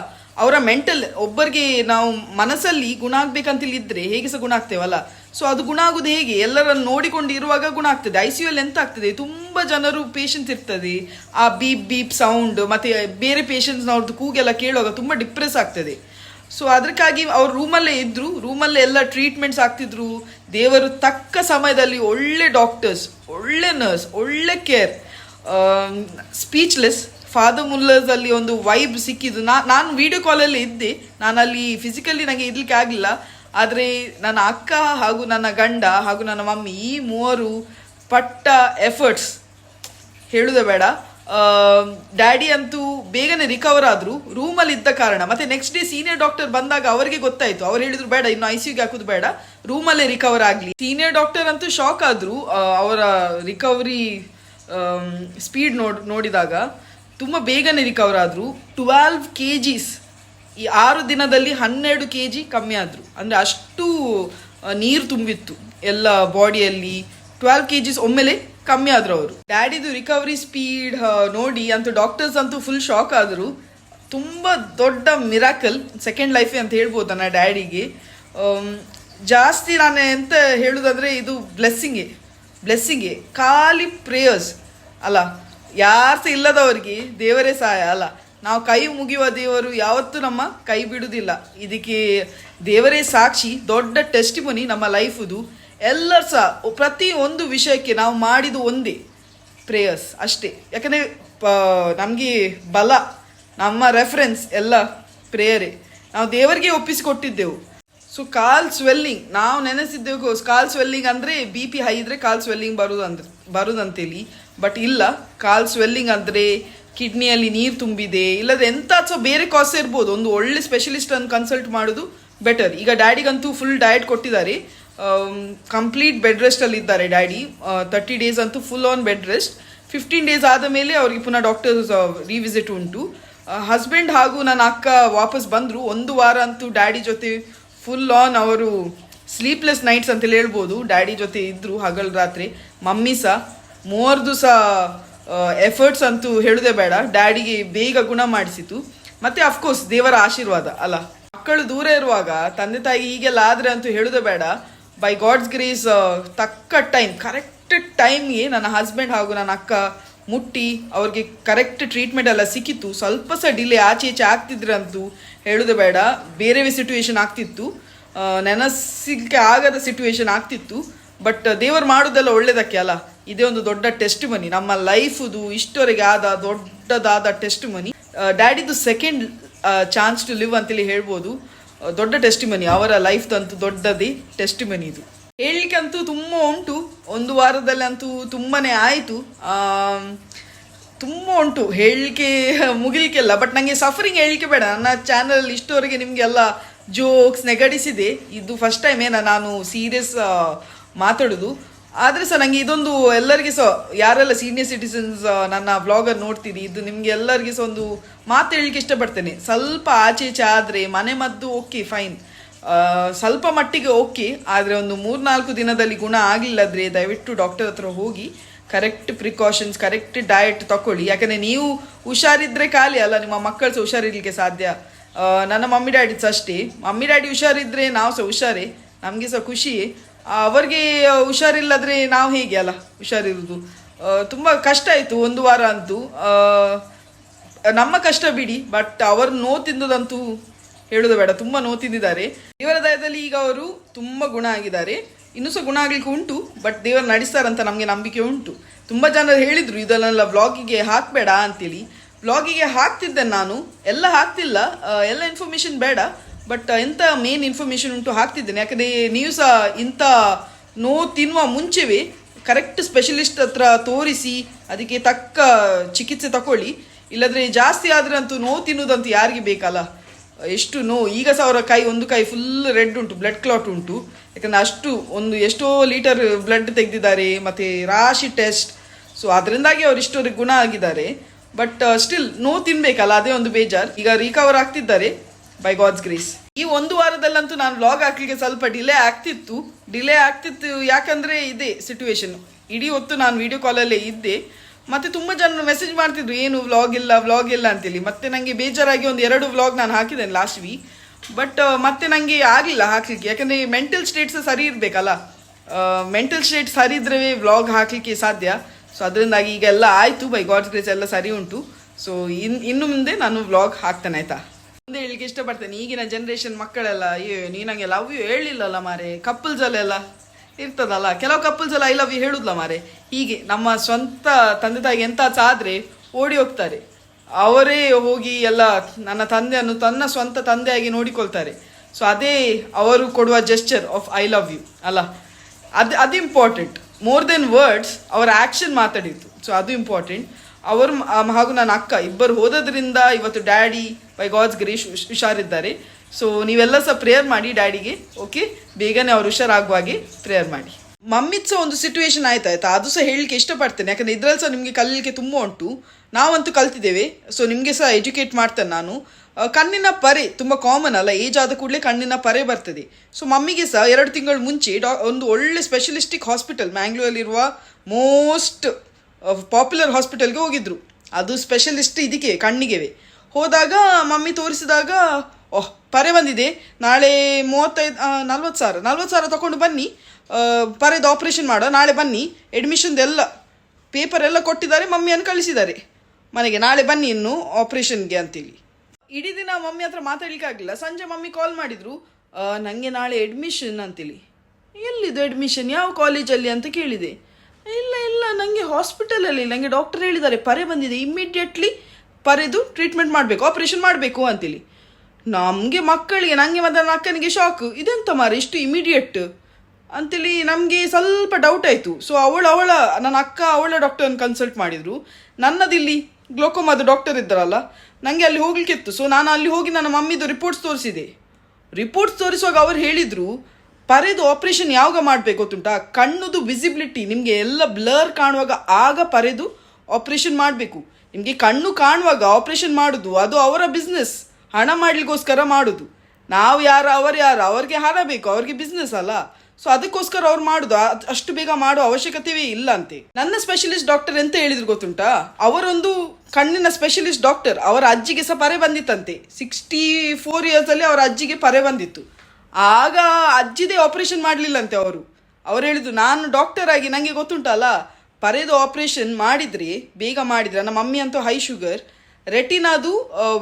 ಅವರ ಮೆಂಟಲ್ ಒಬ್ಬರಿಗೆ ನಾವು ಮನಸ್ಸಲ್ಲಿ ಗುಣ ಆಗ್ಬೇಕಂತಿಲ್ಲ ಇದ್ರೆ ಹೇಗೆ ಸಹ ಗುಣ ಆಗ್ತೇವಲ್ಲ? ಸೊ ಅದು ಗುಣ ಆಗೋದು ಹೇಗೆ? ಎಲ್ಲರನ್ನು ನೋಡಿಕೊಂಡು ಇರುವಾಗ ಗುಣ ಆಗ್ತದೆ. ಐ ಸಿ ಎಂತ ಆಗ್ತದೆ? ತುಂಬ ಜನರು ಪೇಷಂಟ್ಸ್ ಇರ್ತದೆ. ಆ ಬೀಪ್ ಬೀಪ್ ಸೌಂಡ್ ಮತ್ತೆ ಬೇರೆ ಪೇಷಂಟ್ಸ್ನವ್ರದ್ದು ಕೂಗೆಲ್ಲ ಕೇಳುವಾಗ ತುಂಬ ಡಿಪ್ರೆಸ್ ಆಗ್ತದೆ. ಸೊ ಅದಕ್ಕಾಗಿ ಅವ್ರು ರೂಮಲ್ಲೇ ಇದ್ರು ರೂಮಲ್ಲೇ ಎಲ್ಲ ಟ್ರೀಟ್ಮೆಂಟ್ಸ್ ಆಗ್ತಿದ್ರು. ದೇವರು ತಕ್ಕ ಸಮಯದಲ್ಲಿ ಒಳ್ಳೆ ಡಾಕ್ಟರ್ಸ್ ಒಳ್ಳೆ ನರ್ಸ್ ಒಳ್ಳೆ ಕೇರ್ ಸ್ಪೀಚ್ಲೆಸ್ ಫಾದರ್ ಮುಲ್ಲರ್ಸಲ್ಲಿ ಒಂದು ವೈಬ್ ಸಿಕ್ಕಿದ್ದು. ನಾನು ವಿಡಿಯೋ ಕಾಲಲ್ಲಿ ಇದ್ದೆ. ನಾನು ಅಲ್ಲಿ ಫಿಸಿಕಲಿ ನನಗೆ ಇರಲಿಕ್ಕೆ ಆಗಲಿಲ್ಲ. ಆದರೆ ನನ್ನ ಅಕ್ಕ ಹಾಗೂ ನನ್ನ ಗಂಡ ಹಾಗೂ ನನ್ನ ಮಮ್ಮಿ ಈ ಮೂವರು ಪಟ್ಟ ಎಫರ್ಟ್ಸ್ ಹೇಳುದೇ ಬೇಡ. ಡ್ಯಾಡಿ ಅಂತೂ ಬೇಗನೆ ರಿಕವರ್ ಆದ್ರು. ರೂಮಲ್ಲಿ ಇದ್ದ ಕಾರಣ. ಮತ್ತೆ ನೆಕ್ಸ್ಟ್ ಡೇ ಸೀನಿಯರ್ ಡಾಕ್ಟರ್ ಬಂದಾಗ ಅವರಿಗೆ ಗೊತ್ತಾಯ್ತು. ಅವ್ರು ಹೇಳಿದ್ರು, ಬೇಡ, ಇನ್ನು ಐ ಸಿಯುಗೆ ಹಾಕೋದು ಬೇಡ. ರೂಮಲ್ಲೇ ರಿಕವರ್ ಆಗಲಿ. ಸೀನಿಯರ್ ಡಾಕ್ಟರ್ ಅಂತೂ ಶಾಕ್ ಆದ್ರು. ಅವರ ರಿಕವರಿ ಸ್ಪೀಡ್ ನೋಡ್, ನೋಡಿದಾಗ ತುಂಬ ಬೇಗನೆ ರಿಕವರ್ ಆದರು. ಟ್ವೆಲ್ವ್ ಕೆ ಜೀಸ್ ಈ ಆರು ದಿನದಲ್ಲಿ ಹನ್ನೆರಡು ಕೆ ಜಿ ಕಮ್ಮಿ ಆದರು. ಅಂದರೆ ಅಷ್ಟು ನೀರು ತುಂಬಿತ್ತು. ಎಲ್ಲ ಬಾಡಿಯಲ್ಲಿ ಟ್ವೆಲ್ವ್ ಕೆ ಜೀಸ್ ಒಮ್ಮೆಲೆ ಕಮ್ಮಿ ಆದ್ರು ಅವರು. ಡ್ಯಾಡಿದು ರಿಕವರಿ ಸ್ಪೀಡ್ ನೋಡಿ, ಅಂತೂ ಡಾಕ್ಟರ್ಸ್ ಅಂತೂ ಫುಲ್ ಶಾಕ್ ಆದರು. ತುಂಬ ದೊಡ್ಡ ಮಿರಾಕಲ್ ಸೆಕೆಂಡ್ ಲೈಫೇ ಅಂತ ಹೇಳ್ಬೋದು ನನ್ನ ಡ್ಯಾಡಿಗೆ ಜಾಸ್ತಿ ನಾನು ಎಂತ ಹೇಳುದಂದ್ರೆ ಇದು ಬ್ಲೆಸ್ಸಿಂಗೇ ಬ್ಲೆಸ್ಸಿಂಗೆ ಖಾಲಿ ಪ್ರೇಯರ್ಸ್ ಅಲ್ಲ, ಯಾರು ಸಹ ಇಲ್ಲದವರಿಗೆ ದೇವರೇ ಸಹಾಯ. ಅಲ್ಲ, ನಾವು ಕೈ ಮುಗಿಯುವ ದೇವರು ಯಾವತ್ತೂ ನಮ್ಮ ಕೈ ಬಿಡುವುದಿಲ್ಲ. ಇದಕ್ಕೆ ದೇವರೇ ಸಾಕ್ಷಿ, ದೊಡ್ಡ ಟೆಸ್ಟಿಮನಿ ನಮ್ಮ ಲೈಫುದು ಎಲ್ಲರೂ ಸಹ ಪ್ರತಿ ಒಂದು ವಿಷಯಕ್ಕೆ ನಾವು ಮಾಡಿದ್ದು ಒಂದೇ ಪ್ರೇಯರ್ಸ್ ಅಷ್ಟೇ. ಯಾಕಂದರೆ ನಮಗೆ ಬಲ, ನಮ್ಮ ರೆಫರೆನ್ಸ್ ಎಲ್ಲ ಪ್ರೇಯರೇ ನಾವು ದೇವರಿಗೆ ಒಪ್ಪಿಸಿಕೊಟ್ಟಿದ್ದೆವು. ಸೊ ಕಾಲ್ ಸ್ವೆಲ್ಲಿಂಗ್ ನಾವು ನೆನೆಸಿದ್ದೆವು ಕಾಲ್ ಸ್ವೆಲ್ಲಿಂಗ್ ಅಂದರೆ ಬಿ ಪಿ ಹೈ ಇದ್ರೆ ಕಾಲ್ ಸ್ವೆಲ್ಲಿಂಗ್ ಬರುದು ಅಂದ್ರೆ ಬರುದಂತೇಳಿ. ಬಟ್ ಇಲ್ಲ, ಕಾಲ್ ಸ್ವೆಲ್ಲಿಂಗ್ ಅಂದರೆ ಕಿಡ್ನಿಯಲ್ಲಿ ನೀರು ತುಂಬಿದೆ. ಇಲ್ಲದ ಎಂಥ ಸೊ ಬೇರೆ ಕಾಸ್ ಇರ್ಬೋದು. ಒಂದು ಒಳ್ಳೆ ಸ್ಪೆಷಲಿಸ್ಟ್ ಅನ್ನು ಕನ್ಸಲ್ಟ್ ಮಾಡೋದು ಬೆಟರ್ ಈಗ ಡ್ಯಾಡಿಗಂತೂ ಫುಲ್ ಡಯಟ್ ಕೊಟ್ಟಿದ್ದಾರೆ. ಕಂಪ್ಲೀಟ್ ಬೆಡ್ ರೆಸ್ಟಲ್ಲಿ ಇದ್ದಾರೆ ಡ್ಯಾಡಿ. ತರ್ಟಿ ಡೇಸ್ ಅಂತೂ full on bed rest fifteen days ಆದ ಮೇಲೆ ಅವರಿಗೆ ಪುನಃ ಡಾಕ್ಟರ್ಸ್ ರಿವಿಸಿಟ್ ಉಂಟು. ಹಸ್ಬೆಂಡ್ ಹಾಗೂ ನನ್ನ ಅಕ್ಕ ವಾಪಸ್ ಬಂದರು. ಒಂದು ವಾರ ಅಂತೂ ಡ್ಯಾಡಿ ಜೊತೆ ಫುಲ್ ಆನ್ ಅವರು ಸ್ಲೀಪ್ಲೆಸ್ ನೈಟ್ಸ್ ಅಂತೇಳಿ ಹೇಳ್ಬೋದು. ಡ್ಯಾಡಿ ಜೊತೆ ಇದ್ದರು ಹಗಲು ರಾತ್ರಿ. ಮಮ್ಮಿ ಸಹ ಮೂವರ್ದು ಸಹ ಎಫರ್ಟ್ಸ್ ಅಂತೂ ಹೇಳುದೇ ಬೇಡ. ಡ್ಯಾಡಿಗೆ ಬೇಗ ಗುಣ ಮಾಡಿಸಿತು. ಮತ್ತೆ ಅಫ್ಕೋರ್ಸ್ ದೇವರ ಆಶೀರ್ವಾದ ಅಲ್ಲ. ಮಕ್ಕಳು ದೂರ ಇರುವಾಗ ತಂದೆ ತಾಯಿ ಹೀಗೆಲ್ಲ ಆದ್ರೆ ಅಂತೂ ಹೇಳುದೇ ಬೇಡ. ಬೈ ಗಾಡ್ಸ್ ಗ್ರೀಸ್ ತಕ್ಕ ಟೈಮ್ ಕರೆಕ್ಟ್ ಟೈಮ್ಗೆ ನನ್ನ ಹಸ್ಬೆಂಡ್ ಹಾಗೂ ನನ್ನ ಅಕ್ಕ ಮುಟ್ಟಿ ಅವ್ರಿಗೆ ಕರೆಕ್ಟ್ ಟ್ರೀಟ್ಮೆಂಟ್ ಎಲ್ಲ ಸಿಕ್ಕಿತ್ತು. ಸ್ವಲ್ಪ ಸಹ ಡಿಲೇ ಆಚೆ ಈಚೆ ಆಗ್ತಿದ್ರಂತೂ ಹೇಳೋದು ಬೇಡ. ಬೇರೆ ಸಿಚುವೇಶನ್ ಆಗ್ತಿತ್ತು. ನೆನಸಿಕ್ಕೆ ಆಗದ ಸಿಚುವೇಶನ್ ಆಗ್ತಿತ್ತು. ಬಟ್ ದೇವರು ಮಾಡೋದೆಲ್ಲ ಒಳ್ಳೇದಕ್ಕೆ ಅಲ್ಲ. ಇದೇ ಒಂದು ದೊಡ್ಡ ಟೆಸ್ಟ್ ಮನಿ ನಮ್ಮ ಲೈಫುದು ಇಷ್ಟವರೆಗೆ ಆದ ದೊಡ್ಡದಾದ ಟೆಸ್ಟ್ ಮನಿ ಡ್ಯಾಡಿದು ಸೆಕೆಂಡ್ ಚಾನ್ಸ್ ಟು ಲಿವ್ ಅಂತೇಳಿ ಹೇಳ್ಬೋದು. ದೊಡ್ಡ ಟೆಸ್ಟಿಮನಿ ಅವರ ಲೈಫ್ದಂತೂ ದೊಡ್ಡದೇ ಟೆಸ್ಟಿಮನಿ ಇದು. ಹೇಳಲಿಕ್ಕೆ ಅಂತೂ ತುಂಬ ಉಂಟು, ಒಂದು ವಾರದಲ್ಲಿ ಅಂತೂ ತುಂಬಾ ಆಯಿತು. ತುಂಬ ಉಂಟು, ಹೇಳಲಿಕ್ಕೆ ಮುಗಿಲಿಕ್ಕೆಲ್ಲ ಬಟ್ ನನಗೆ ಸಫರಿಂಗ್ ಹೇಳಲಿಕ್ಕೆ ಬೇಡ. ನನ್ನ ಚಾನಲಲ್ಲಿ ಇಷ್ಟವರೆಗೆ ನಿಮಗೆಲ್ಲ ಜೋಕ್ಸ್ ನೆಗಡಿಸಿದೆ. ಇದು ಫಸ್ಟ್ ಟೈಮ್ ಏನ ನಾನು ಸೀರಿಯಸ್ ಮಾತಾಡೋದು. ಆದರೆ ಸರ್ ನನಗೆ ಇದೊಂದು ಎಲ್ಲರಿಗೆ ಸಹ ಯಾರೆಲ್ಲ ಸೀನಿಯರ್ ಸಿಟಿಸನ್ಸ್ ನನ್ನ ಬ್ಲಾಗರ್ ನೋಡ್ತೀರಿ ಇದು ನಿಮಗೆ ಎಲ್ಲರಿಗೆ ಸಹ ಒಂದು ಮಾತು ಹೇಳಲಿಕ್ಕೆ ಇಷ್ಟಪಡ್ತೇನೆ. ಸ್ವಲ್ಪ ಆಚೆ ಈಚೆ ಆದರೆ ಮನೆ ಮದ್ದು ಓಕೆ ಫೈನ್ ಸ್ವಲ್ಪ ಮಟ್ಟಿಗೆ ಓಕೆ ಆದರೆ ಒಂದು ಮೂರ್ನಾಲ್ಕು ದಿನದಲ್ಲಿ ಗುಣ ಆಗಲಿಲ್ಲದ್ರೆ ದಯವಿಟ್ಟು ಡಾಕ್ಟರ್ ಹತ್ರ ಹೋಗಿ ಕರೆಕ್ಟ್ ಪ್ರಿಕಾಷನ್ಸ್ ಕರೆಕ್ಟ್ ಡಯಟ್ ತಗೊಳ್ಳಿ ಯಾಕಂದರೆ ನೀವು ಹುಷಾರಿದ್ರೆ ಖಾಲಿ ಅಲ್ಲ ನಿಮ್ಮ ಮಕ್ಕಳು ಸಹ ಹುಷಾರಿರ್ಲಿಕ್ಕೆ ಸಾಧ್ಯ. ನನ್ನ ಮಮ್ಮಿ ಡ್ಯಾಡಿ ಅಷ್ಟೇ. ಮಮ್ಮಿ ಡ್ಯಾಡಿ ಹುಷಾರಿದ್ರೆ ನಾವು ಸಹ ಹುಷಾರೇ. ನಮಗೆ ಸಹ ಖುಷಿಯೇ. ಆ, ಅವ್ರಿಗೆ ಹುಷಾರಿಲ್ಲದ್ರೆ ನಾವು ಹೇಗೆ ಅಲ್ಲ? ಹುಷಾರಿರುವುದು. ತುಂಬ ಕಷ್ಟ ಆಯಿತು ಒಂದು ವಾರ ಅಂತೂ. ನಮ್ಮ ಕಷ್ಟ ಬಿಡಿ ಬಟ್ ಅವರು ನೋ ತಿಂದದಂತೂ ಹೇಳೋದು ಬೇಡ, ತುಂಬ ನೋವು ತಿಂದಿದ್ದಾರೆ. ದೇವರ ದಯದಲ್ಲಿ ಈಗ ಅವರು ತುಂಬ ಗುಣ ಆಗಿದ್ದಾರೆ. ಇನ್ನೂ ಸಹ ಗುಣ ಆಗ್ಲಿಕ್ಕೆ ಉಂಟು ಬಟ್ ದೇವರು ನಡೆಸ್ತಾರಂತ ನಮಗೆ ನಂಬಿಕೆ ಉಂಟು. ತುಂಬ ಜನರು ಹೇಳಿದ್ರು, ಇದನ್ನೆಲ್ಲ ಬ್ಲಾಗಿಗೆ ಹಾಕಬೇಡ ಅಂತೇಳಿ ಬ್ಲಾಗಿಗೆ ಹಾಕ್ತಿದ್ದೆ ನಾನು, ಎಲ್ಲ ಹಾಕ್ತಿಲ್ಲ ಎಲ್ಲ ಇನ್ಫಾರ್ಮೇಷನ್ ಬೇಡ. ಬಟ್ ಎಂಥ ಮೇನ್ ಇನ್ಫಾರ್ಮೇಷನ್ ಉಂಟು ಹಾಕ್ತಿದ್ದೇನೆ. ಯಾಕಂದರೆ ನೀವು ಸಹ ಇಂಥ ನೋವು ತಿನ್ನುವ ಮುಂಚೆವೇ ಕರೆಕ್ಟ್ ಸ್ಪೆಷಲಿಸ್ಟ್ ಹತ್ರ ತೋರಿಸಿ, ಅದಕ್ಕೆ ತಕ್ಕ ಚಿಕಿತ್ಸೆ ತಗೊಳ್ಳಿ ಇಲ್ಲದ್ರೆ ಜಾಸ್ತಿ ಆದ್ರೆ ಅಂತೂ ನೋವು ತಿನ್ನುವುದಂತೂ ಯಾರಿಗೆ ಬೇಕಲ್ಲ. ಎಷ್ಟು ನೋವು. ಈಗ ಸಹ ಅವರ ಕೈ, ಒಂದು ಕೈ ಫುಲ್ ರೆಡ್ ಉಂಟು ಬ್ಲಡ್ ಕ್ಲಾಟ್ ಉಂಟು. ಯಾಕಂದ್ರೆ ಅಷ್ಟು ಒಂದು ಎಷ್ಟೋ ಲೀಟರ್ ಬ್ಲಡ್ ತೆಗೆದಿದ್ದಾರೆ, ಮತ್ತೆ ರಾಶಿ ಟೆಸ್ಟ್ ಸೊ ಅದರಿಂದಾಗಿ ಅವ್ರು ಇಷ್ಟೋರಿಗೆ ಗುಣ ಆಗಿದ್ದಾರೆ. ಬಟ್ ಸ್ಟಿಲ್ ನೋವು ತಿನ್ಬೇಕಲ್ಲ, ಅದೇ ಒಂದು ಬೇಜಾರ್. ಈಗ ರಿಕವರ್ ಆಗ್ತಿದ್ದಾರೆ. ಬೈ ಗಾಡ್ಸ್ ಗ್ರೇಸ್ ಈ ಒಂದು ವಾರದಲ್ಲಂತೂ ನಾನು ವ್ಲಾಗ್ ಹಾಕ್ಲಿಕ್ಕೆ ಸ್ವಲ್ಪ ಡಿಲೇ ಆಗ್ತಿತ್ತು. ಡಿಲೇ ಆಗ್ತಿತ್ತು ಯಾಕಂದರೆ ಇದೇ ಸಿಚುವೇಶನ್ ಇಡೀ ಹೊತ್ತು ನಾನು ವೀಡಿಯೋ ಕಾಲಲ್ಲೇ ಇದ್ದೆ. ಮತ್ತೆ ತುಂಬ ಜನ ಮೆಸೇಜ್ ಮಾಡ್ತಿದ್ರು, ಏನು ವ್ಲಾಗ್ ಇಲ್ಲ ವ್ಲಾಗ್ ಇಲ್ಲ ಅಂತೇಳಿ. ಮತ್ತೆ ನನಗೆ ಬೇಜಾರಾಗಿ ಒಂದು ಎರಡು ವ್ಲಾಗ್ ನಾನು ಹಾಕಿದ್ದೇನೆ ಲಾಸ್ಟ್ ವೀಕ್ ಬಟ್ ಮತ್ತೆ ನನಗೆ ಆಗಲಿಲ್ಲ ಹಾಕಲಿಕ್ಕೆ. ಯಾಕಂದರೆ ಮೆಂಟಲ್ ಸ್ಟೇಟ್ಸ್ ಸರಿ ಇರಬೇಕಲ್ಲ. ಮೆಂಟಲ್ ಸ್ಟೇಟ್ ಸರಿ ಇದ್ರೆ ವ್ಲಾಗ್ ಹಾಕಲಿಕ್ಕೆ ಸಾಧ್ಯ. ಸೊ ಅದರಿಂದಾಗಿ ಈಗೆಲ್ಲ ಆಯಿತು. ಬೈ ಗಾಡ್ಸ್ ಗ್ರೇಸ್ ಎಲ್ಲ ಸರಿ ಉಂಟು. ಸೊ ಇನ್, ಇನ್ನು ಮುಂದೆ ನಾನು ವ್ಲಾಗ್ ಹಾಕ್ತೇನೆ, ಆಯ್ತಾ? ಮುಂದೆ ಹೇಳಿಕ್ಕೆ ಇಷ್ಟಪಡ್ತೇನೆ. ಈಗಿನ ಜನ್ರೇಷನ್ ಮಕ್ಕಳೆಲ್ಲ ಅಯ್ಯೋ ನೀ ನಂಗೆ ಲವ್ ಯು ಹೇಳಿಲ್ಲಲ್ಲ ಮಾರೆ. ಕಪ್ಪಲ್ಸ್ ಅಲ್ಲೆಲ್ಲ ಇರ್ತದಲ್ಲ, ಕೆಲವು ಕಪ್ಪಲ್ಸ್ ಎಲ್ಲ ಐ ಲವ್ ಯು ಹೇಳುದಿಲ್ಲ ಮಾರೆ. ಹೀಗೆ ನಮ್ಮ ಸ್ವಂತ ತಂದೆ ತಾಯಿಗೆ ಎಂತ ಆದ್ರೆ ಓಡಿ ಹೋಗ್ತಾರೆ. ಅವರೇ ಹೋಗಿ ಎಲ್ಲ ನನ್ನ ತಂದೆಯನ್ನು ತನ್ನ ಸ್ವಂತ ತಂದೆಯಾಗಿ ನೋಡಿಕೊಳ್ತಾರೆ. ಸೊ ಅದೇ ಅವರು ಕೊಡುವ gesture of I love you ಅಲ್ಲ? ಅದು ಅದು ಇಂಪಾರ್ಟೆಂಟ್ ಮೋರ್ ದೆನ್ ವರ್ಡ್ಸ್ ಅವರ ಆ್ಯಕ್ಷನ್ ಮಾತಾಡಿತ್ತು ಸೊ ಅದು ಇಂಪಾರ್ಟೆಂಟ್ ಅವರು ಹಾಗೂ ನನ್ನ ಅಕ್ಕ ಇಬ್ಬರು ಹೋದದ್ರಿಂದ ಇವತ್ತು ಡ್ಯಾಡಿ ಬೈ ಗಾಡ್ಸ್ ಗಿರೀಶ್ ಹುಷಾರಿದ್ದಾರೆ. ಸೊ ನೀವೆಲ್ಲ ಸಹ ಪ್ರೇಯರ್ ಮಾಡಿ ಡ್ಯಾಡಿಗೆ ಓಕೆ ಬೇಗನೆ ಅವ್ರು ಹುಷಾರಾಗುವಾಗೆ ಪ್ರೇಯರ್ ಮಾಡಿ. ಮಮ್ಮಿದ್ ಸಹ ಒಂದು ಸಿಚುವೇಶನ್ ಆಯ್ತು ಆಯ್ತಾ ಅದು ಸಹ ಹೇಳಲಿಕ್ಕೆ ಇಷ್ಟಪಡ್ತೇನೆ. ಯಾಕಂದರೆ ಇದರಲ್ಲಿ ಸಹ ನಿಮಗೆ ಕಲೀಲಿಕ್ಕೆ ತುಂಬ ಉಂಟು. ನಾವಂತೂ ಕಲ್ತಿದ್ದೇವೆ. ಸೊ ನಿಮಗೆ ಸಹ ಎಜುಕೇಟ್ ಮಾಡ್ತೇನೆ ನಾನು. ಕಣ್ಣಿನ ಪರೆ, ತುಂಬ ಕಾಮನ್ ಅಲ್ಲ ಏಜ್ ಆದ ಕೂಡಲೇ ಕಣ್ಣಿನ ಪರೆ ಬರ್ತದೆ. ಸೊ ಮಮ್ಮಿಗೆ ಸಹ ಎರಡು ತಿಂಗಳು ಮುಂಚೆ ಡಾ, ಒಂದು ಒಳ್ಳೆ ಸ್ಪೆಷಲಿಸ್ಟಿಕ್ ಹಾಸ್ಪಿಟಲ್ ಮ್ಯಾಂಗ್ಳೂರಲ್ಲಿರುವ ಮೋಸ್ಟ್ ಪಾಪ್ಯುಲರ್ ಹಾಸ್ಪಿಟಲ್ಗೆ ಹೋಗಿದ್ರು. ಅದು ಸ್ಪೆಷಲಿಸ್ಟ್ ಇದಕ್ಕೆ, ಕಣ್ಣಿಗೆವೆ. ಹೋದಾಗ ಮಮ್ಮಿ ತೋರಿಸಿದಾಗ, ಓಹ್, ಪರೆ ಬಂದಿದೆ. ನಾಳೆ ಮೂವತ್ತೈದು ನಲ್ವತ್ತು ಸಾವಿರ. ನಲ್ವತ್ತು ಸಾವಿರ ತಗೊಂಡು ಬನ್ನಿ. ಪರೆದು ಆಪ್ರೇಷನ್ ಮಾಡೋ. ನಾಳೆ ಬನ್ನಿ. ಅಡ್ಮಿಷನ್ದೆಲ್ಲ ಪೇಪರ್ ಎಲ್ಲ ಕೊಟ್ಟಿದ್ದಾರೆ. ಮಮ್ಮಿಯನ್ನು ಕಳಿಸಿದ್ದಾರೆ. ಮನೆಗೆ ನಾಳೆ ಬನ್ನಿ ಇನ್ನು ಆಪ್ರೇಷನ್ಗೆ ಅಂತೇಳಿ ಇಡೀ ದಿನ ಮಮ್ಮಿ ಹತ್ರ ಮಾತಾಡ್ಲಿಕ್ಕೆ ಆಗಲಿಲ್ಲ. ಸಂಜೆ ಮಮ್ಮಿ ಕಾಲ್ ಮಾಡಿದರು. ನನಗೆ ನಂಗೆ ನಾಳೆ ಎಡ್ಮಿಷನ್ ಅಂತೇಳಿ ಎಲ್ಲಿದು ಎಡ್ಮಿಷನ್ ಯಾವ ಕಾಲೇಜಲ್ಲಿ ಅಂತ ಕೇಳಿದೆ. ಇಲ್ಲ ಇಲ್ಲ ನನಗೆ ಹಾಸ್ಪಿಟಲಲ್ಲಿ ನನಗೆ ಡಾಕ್ಟರ್ ಹೇಳಿದ್ದಾರೆ, ಪರೆ ಬಂದಿದೆ. ಇಮ್ಮಿಡಿಯೇಟ್ಲಿ ಪರೆದು ಟ್ರೀಟ್ಮೆಂಟ್ ಮಾಡಬೇಕು ಆಪರೇಷನ್ ಮಾಡಬೇಕು ಅಂತೇಳಿ ನಮಗೆ ಮಕ್ಕಳಿಗೆ ನನಗೆ ಮತ್ತು ನನ್ನ ಅಕ್ಕನಿಗೆ ಶಾಕ್ ಇದೆಂತ ಮಾರೆ, ಇಷ್ಟು ಇಮಿಡಿಯೇಟ್ ಅಂತೇಳಿ ನಮಗೆ ಸ್ವಲ್ಪ ಡೌಟ್ ಆಯಿತು. ಸೊ ಅವಳು, ಅವಳ, ನನ್ನ ಅಕ್ಕ, ಅವಳ ಡಾಕ್ಟರ್ನ ಕನ್ಸಲ್ಟ್ ಮಾಡಿದರು. ನನ್ನದಿಲ್ಲಿ ಗ್ಲೋಕೋಮಾದ ಡಾಕ್ಟರ್ ಇದ್ದಾರಲ್ಲ ನನಗೆ ಅಲ್ಲಿ ಹೋಗ್ಲಿಕ್ಕಿತ್ತು. ಸೊ ನಾನು ಅಲ್ಲಿ ಹೋಗಿ ನನ್ನ ಮಮ್ಮಿದು ರಿಪೋರ್ಟ್ಸ್ ತೋರಿಸಿದೆ. ರಿಪೋರ್ಟ್ಸ್ ತೋರಿಸುವಾಗ ಅವ್ರು ಹೇಳಿದರು ಪರೆದು ಆಪರೇಷನ್ ಯಾವಾಗ ಮಾಡಬೇಕು ಗೊತ್ತುಂಟಾ? ಕಣ್ಣುದು ವಿಸಿಬಿಲಿಟಿ ನಿಮಗೆ ಎಲ್ಲ ಬ್ಲರ್ ಕಾಣುವಾಗ ಆಗ ಪರೆದು ಆಪರೇಷನ್ ಮಾಡಬೇಕು. ನಿಮಗೆ ಕಣ್ಣು ಕಾಣುವಾಗ ಆಪರೇಷನ್ ಮಾಡುದು, ಅದು ಅವರ ಬಿಸ್ನೆಸ್ ಹಣ ಮಾಡ್ಲಿಕ್ಕೋಸ್ಕರ ಮಾಡೋದು. ನಾವು ಯಾರು, ಅವರು ಯಾರು, ಅವ್ರಿಗೆ ಹಣ ಬೇಕು, ಅವ್ರಿಗೆ ಬಿಸ್ನೆಸ್ ಅಲ್ಲ. ಸೊ ಅದಕ್ಕೋಸ್ಕರ ಅವ್ರು ಮಾಡೋದು. ಅಷ್ಟು ಬೇಗ ಮಾಡೋ ಅವಶ್ಯಕತೆಯೇ ಇಲ್ಲ ಅಂತೆ. ನನ್ನ ಸ್ಪೆಷಲಿಸ್ಟ್ ಡಾಕ್ಟರ್ ಎಂತ ಹೇಳಿದ್ರು ಗೊತ್ತುಂಟಾ? ಅವರೊಂದು ಕಣ್ಣಿನ ಸ್ಪೆಷಲಿಸ್ಟ್ ಡಾಕ್ಟರ್ ಅವರ ಅಜ್ಜಿಗೆ ಸಹ ಪರೆ ಬಂದಿತ್ತಂತೆ. ಸಿಕ್ಸ್ಟಿ ಫೋರ್ ಇಯರ್ಸಲ್ಲಿ ಅವರ ಅಜ್ಜಿಗೆ ಪರೆ ಬಂದಿತ್ತು. ಆಗ ಅಜ್ಜಿದೇ ಆಪರೇಷನ್ ಮಾಡಲಿಲ್ಲಂತೆ ಅವರು. ಅವ್ರು ಹೇಳಿದ್ರು, ನಾನು ಡಾಕ್ಟರ್ ಆಗಿ ನನಗೆ ಗೊತ್ತುಂಟಲ್ಲ ಪರೆದು ಆಪರೇಷನ್ ಮಾಡಿದರೆ, ಬೇಗ ಮಾಡಿದರೆ ನಮ್ಮ ಮಮ್ಮಿ ಅಂತೂ ಹೈ ಶುಗರ್ ರೆಟಿನಾದು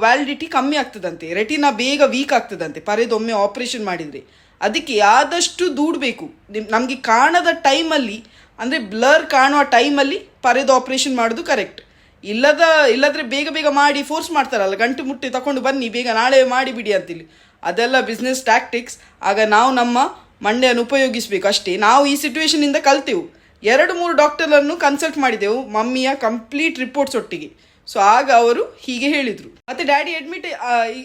ವ್ಯಾಲಿಡಿಟಿ ಕಮ್ಮಿ ಆಗ್ತದಂತೆ, ರೆಟಿನಾ ಬೇಗ ವೀಕ್ ಆಗ್ತದಂತೆ ಪರೆದು ಒಮ್ಮೆ ಆಪರೇಷನ್ ಮಾಡಿದರೆ. ಅದಕ್ಕೆ ಆದಷ್ಟು ದೂಡಬೇಕು. ನಮಗೆ ಕಾಣದ ಟೈಮಲ್ಲಿ ಅಂದರೆ ಬ್ಲರ್ ಕಾಣುವ ಟೈಮಲ್ಲಿ ಪರೆದು ಆಪರೇಷನ್ ಮಾಡೋದು ಕರೆಕ್ಟ್ ಇಲ್ಲದ, ಇಲ್ಲದ್ರೆ ಬೇಗ ಬೇಗ ಮಾಡಿ ಫೋರ್ಸ್ ಮಾಡ್ತಾರಲ್ಲ, ಗಂಟು ಮುಟ್ಟಿ ತಕೊಂಡು ಬನ್ನಿ, ಬೇಗ ನಾಳೆ ಮಾಡಿಬಿಡಿ ಅಂತೇಳಿ ಅದೆಲ್ಲ ಬಿಸ್ನೆಸ್ ಟ್ಯಾಕ್ಟಿಕ್ಸ್ ಆಗ ನಾವು ನಮ್ಮ ಮಂಡೆಯನ್ನು ಉಪಯೋಗಿಸಬೇಕು ಅಷ್ಟೇ. ನಾವು ಈ ಸಿಚುವೇಶನಿಂದ ಕಲ್ತೆವು. ಎರಡು ಮೂರು ಡಾಕ್ಟರನ್ನು ಕನ್ಸಲ್ಟ್ ಮಾಡಿದೆವು. ಮಮ್ಮಿಯ ಕಂಪ್ಲೀಟ್ ರಿಪೋರ್ಟ್ಸ್ ಒಟ್ಟಿಗೆ. ಸೊ ಆಗ ಅವರು ಹೀಗೆ ಹೇಳಿದರು. ಮತ್ತೆ ಡ್ಯಾಡಿ ಅಡ್ಮಿಟ್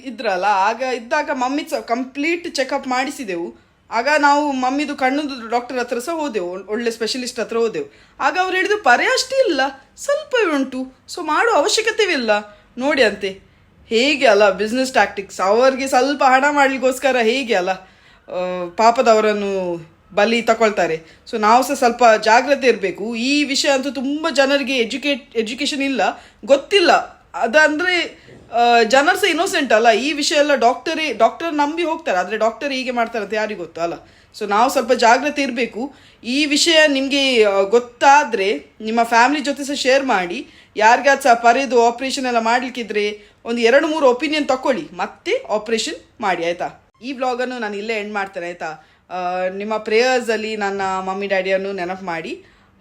ಇದ್ರಲ್ಲ. ಆಗ ಇದ್ದಾಗ ಮಮ್ಮಿ ಸಹ ಕಂಪ್ಲೀಟ್ ಚೆಕಪ್ ಮಾಡಿಸಿದೆವು. ಆಗ ನಾವು ಮಮ್ಮಿದು ಕಣ್ಣುದು ಡಾಕ್ಟರ್ ಹತ್ರ ಸಹ ಹೋದೆವು. ಒಳ್ಳೆ ಸ್ಪೆಷಲಿಸ್ಟ್ ಹತ್ರ ಹೋದೆವು. ಆಗ ಅವ್ರು ಹೇಳಿದ್ರು ಪರೆ ಅಷ್ಟೇ ಇಲ್ಲ. ಸ್ವಲ್ಪವೇ ಉಂಟು. ಸೊ ಮಾಡೋ ಅವಶ್ಯಕತೆವಿಲ್ಲ ನೋಡಿ ಅಂತೆ. ಹೇಗೆ ಅಲ್ಲ ಬಿಸ್ನೆಸ್ ಟ್ಯಾಕ್ಟಿಕ್ಸ್ ಅವರಿಗೆ ಸ್ವಲ್ಪ ಹಣ ಮಾಡಲಿಕ್ಕೋಸ್ಕರ ಹೇಗೆ ಅಲ್ಲ ಪಾಪದವರನ್ನು ಬಲಿ ತಗೊಳ್ತಾರೆ ಸೊ ನಾವು ಸಹ ಸ್ವಲ್ಪ ಜಾಗ್ರತೆ ಇರಬೇಕು. ಈ ವಿಷಯ ಅಂತೂ ತುಂಬ ಜನರಿಗೆ ಎಜುಕೇಟ್ ಎಜುಕೇಷನ್ ಇಲ್ಲ, ಗೊತ್ತಿಲ್ಲ. ಅದಂದರೆ ಜನರು ಸಹ ಇನ್ನೋಸೆಂಟ್ ಅಲ್ಲ. ಈ ವಿಷಯ ಎಲ್ಲ ಡಾಕ್ಟರೇ ಡಾಕ್ಟರ್ ನಂಬಿ ಹೋಗ್ತಾರೆ. ಆದರೆ ಡಾಕ್ಟರ್ ಹೀಗೆ ಮಾಡ್ತಾರೆ ಅಂತ ಯಾರಿಗೆ ಗೊತ್ತು ಅಲ್ಲ. ಸೊ ನಾವು ಸ್ವಲ್ಪ ಜಾಗ್ರತೆ ಇರಬೇಕು. ಈ ವಿಷಯ ನಿಮಗೆ ಗೊತ್ತಾದರೆ ನಿಮ್ಮ ಫ್ಯಾಮಿಲಿ ಜೊತೆ ಸಹ ಶೇರ್ ಮಾಡಿ. ಯಾರಿಗಾದ ಸಹ ಪರೆದು ಆಪ್ರೇಷನ್ ಎಲ್ಲ ಮಾಡಲಿಕ್ಕಿದ್ರೆ ಒಂದು ಎರಡು ಮೂರು ಒಪಿನಿಯನ್ ತಕೊಳ್ಳಿ. ಮತ್ತೆ ಆಪ್ರೇಷನ್ ಮಾಡಿ, ಆಯಿತಾ? ಈ ವ್ಲಾಗನ್ನು ನಾನು ಇಲ್ಲೇ ಎಂಡ್ ಮಾಡ್ತೇನೆ, ಆಯಿತಾ? ನಿಮ್ಮ ಪ್ರೇಯರ್ಸಲ್ಲಿ ನನ್ನ ಮಮ್ಮಿ ಡ್ಯಾಡಿಯನ್ನು ನೆನಪು ಮಾಡಿ.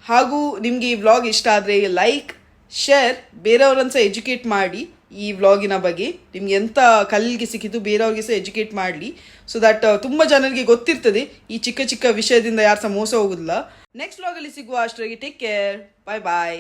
ಹಾಗೂ ನಿಮಗೆ ಈ ವ್ಲಾಗ್ ಇಷ್ಟ ಆದರೆ ಲೈಕ್ ಶೇರ್ ಬೇರೆಯವ್ರನ್ನ ಸಹ ಎಜುಕೇಟ್ ಮಾಡಿ ಈ ವ್ಲಾಗಿನ ಬಗ್ಗೆ. ನಿಮ್ಗೆ ಎಂತ ಕಲ್ಲಿಗೆ ಸಿಕ್ಕಿದ್ದು ಬೇರೆಯವ್ರಿಗೆ ಸಹ ಎಜುಕೇಟ್ ಮಾಡಲಿ. ಸೊ ದಟ್ ತುಂಬ ಜನರಿಗೆ ಗೊತ್ತಿರ್ತದೆ. ಈ ಚಿಕ್ಕ ಚಿಕ್ಕ ವಿಷಯದಿಂದ ಯಾರು ಸಹ ಮೋಸ ಹೋಗುದಿಲ್ಲ. ನೆಕ್ಸ್ಟ್ ವ್ಲಾಗಲ್ಲಿ ಸಿಗುವ ಅಷ್ಟರಿಗೆ ಟೇಕ್ ಕೇರ್ ಬಾಯ್ ಬಾಯ್